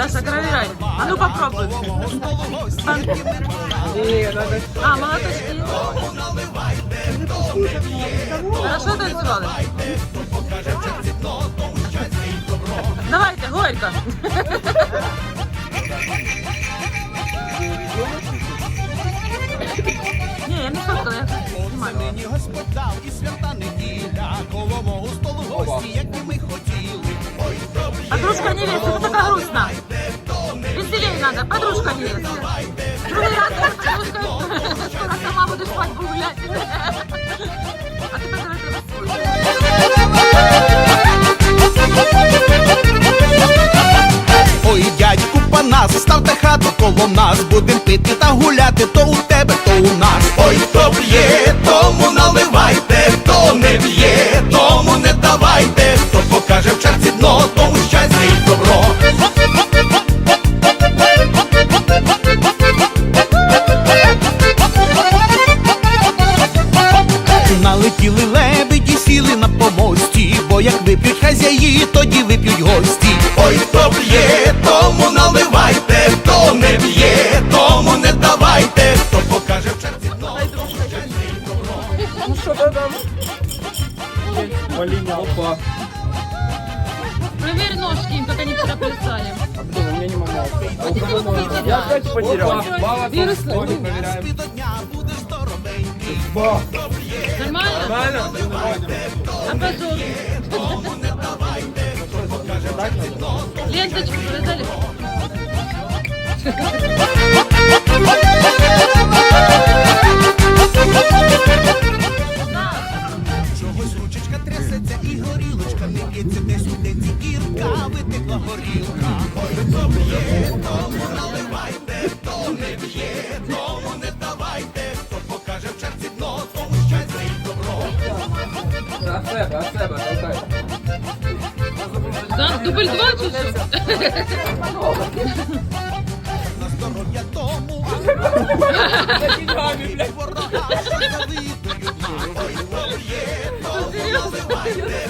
Даша, проверяй. Ну попробуй. А, молоточки. Хорошо? Давайте, горько. Мені Господь дав і свята неділя, коло мого столу гості, як і ми хотіли. Ой, добре, Подружка невесты, это такая грустно. Веселее надо, подружка невесты. Другой раз я подружка, скоро сама буду свадьбу гулять. А ты давай свой. Ой, дядьку панас, ставте хату коло нас, будем пити та гуляти, то у тебе, то у нас. Ой, хто п'є, тому наливайте, хто не п'є, тому не давайте, хто покаже в черці дно, тому щастя і добро. Налетіли лебеді, сіли на помості, бо як вип'ють хазяї, тоді вип'ють гості. Ой, хто п'є, тому наливайте, хто не п'є, тому не давайте, хто покаже в черзі дно. Опа. Проверь ножки им, как они вчера плясали. Я опять потерял. Мало Вирус тоже проверяем. Ти до дня будеш здоровенький. Нормально? Нормально? А? Ленточку повязали? Не десь денці кірка, витекла горілка. Ой, хто п'є, тому наливайте, хто не п'є, тому не давайте, хто покаже в черзі дно, тому щастя і добро. От себе, от себе, толкай. Да? Дубль два чуть-чуть? На здоров'я тому ворога, що завидують нам. Ой, хто п'є, тому наливайте,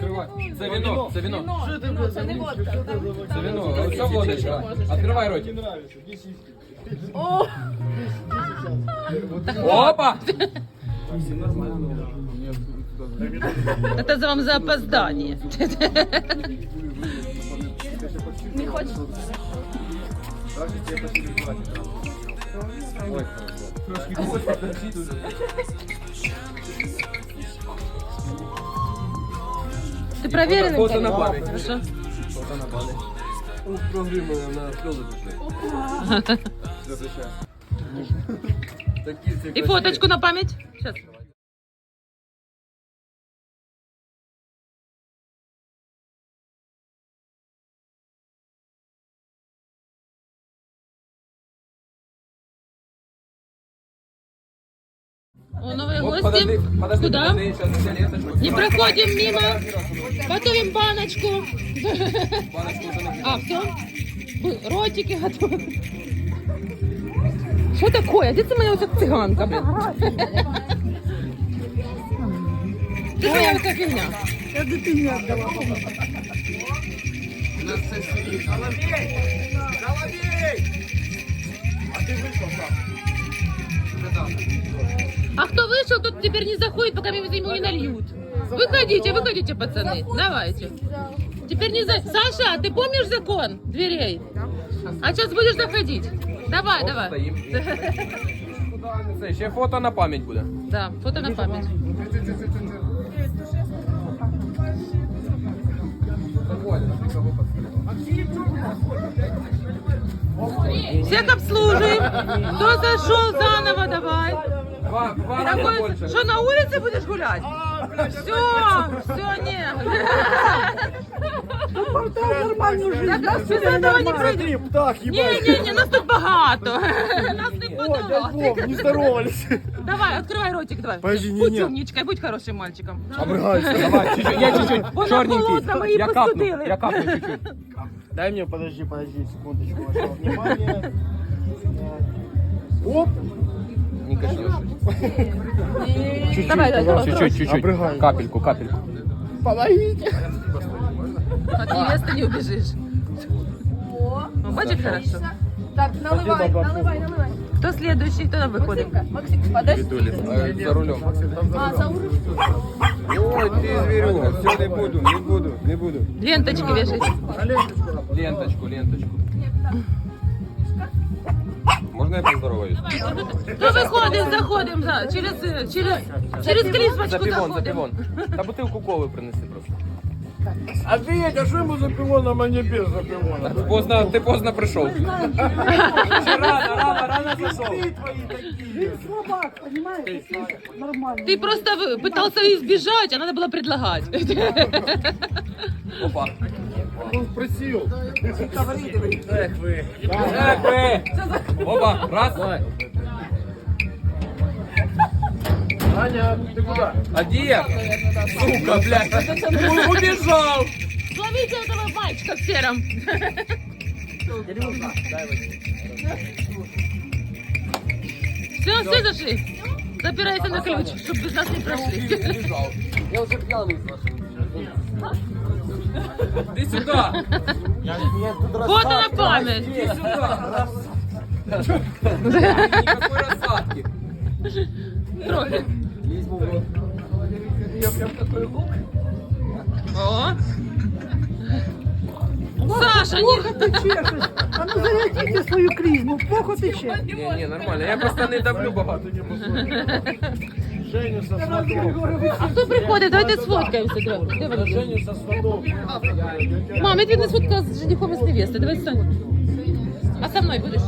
поїхав? У- Купить сразу давай, такие бутерброды. Короче, короче, танцевали? Танцевали, можно? Да? Открывай. За вино, за вино. За вино. Вот что водочка? Открывай ротик. Опа! Это за вам за опоздание. Ты проверенный? Фото на память. Хорошо. Фото на память. Прогримо на слезы пришли. Все, прощай. Красивые. фоточку на память. Сейчас. О, новые Вот, гости. подожди, подожди, Куда? подожди, сейчас я. Не проходим мимо. Готовим баночку. Баночку. А, все? Ротики готовы. Що такое? Де це моя оця циганка, блін? Це моя оця фігня. А кто вышел, тот теперь не заходит, пока ему не нальют. Выходите, выходите, пацаны. Давайте. Теперь не за... Саша, а ты помнишь закон дверей? А сейчас будешь заходить. Давай, давай. Стоим. Це ще фото на пам'ять буде. Да, фото на память. Всех обслуживаем. Кто зашел заново, давай. Два, два раза Такой- больше. Что, на улице будешь гулять? Все, все, нет. Вертав нормальну жизнь. Так, без этого не пройде. Смотри, птах, Ні, ебать. ні, ні, нас тут багато. Нас не О, дядь подавати. Вов, не здоровались. Давай, открывай ротик, давай. Подожди, не, Будь не. умничкой, будь хорошим мальчиком. Обрыгайся. Давай, чуть-чуть, я чуть-чуть. Вона Чорненький. холодна, ми її Я капну, постудили. я капну чуть-чуть. Дай мне, подожди, подожди, секундочку. вашего Внимание. Оп. Не коснешься. Чуть-чуть, Давай, давай. Чуть-чуть, чуть-чуть. Капельку, капельку. Помогите. От невесты не убежишь. Ну, бачишь хорошо? Так, наливай, наливай, наливай. Кто следующий, кто там выходит? Максим, подожди. Е, За рулем. А, за урок. Ой, ти звірюга, все, не буду, не буду, не буду. Ленточки вешайте. Ленточку, ленточку. Можна я поздороваюсь? Ну виходимо, заходимо за, через, е, через, через За кріспочку півон, за заходимо. півон. Та бутилку коли принеси просто. Офигеть, а что ему за пивоном, а не без за пивоном? Поздно, ти поздно прийшов. Рано, рано, слабак, понимаєш? Нормально. Ты просто пытался избежать, а надо было предлагать. Опа. Он спросил. Ех ви. Ех ви. Опа, раз. Аня, ты куда? А де? Сука, блядь. Ой, Убежал. Словите этого мальчика в сером. Все, все зашли. Запирайся на ключ, чтобы без нас не прошли. Я уже пьяный. Иди сюда. Фото на память. Иди сюда. Никакой рассадки. Трохи. О. Саша, плохо Ти чешеш. А ну зарядіть свою крізьму, плохо тече. Не, не, нормально. Я просто не давлю багато. Женю со сватов. А хто приходить? Давайте сфоткаємося. Де вони? Мам, я тебе не сфоткала з женихом і з невестою. Давай Соня. А со мною будеш?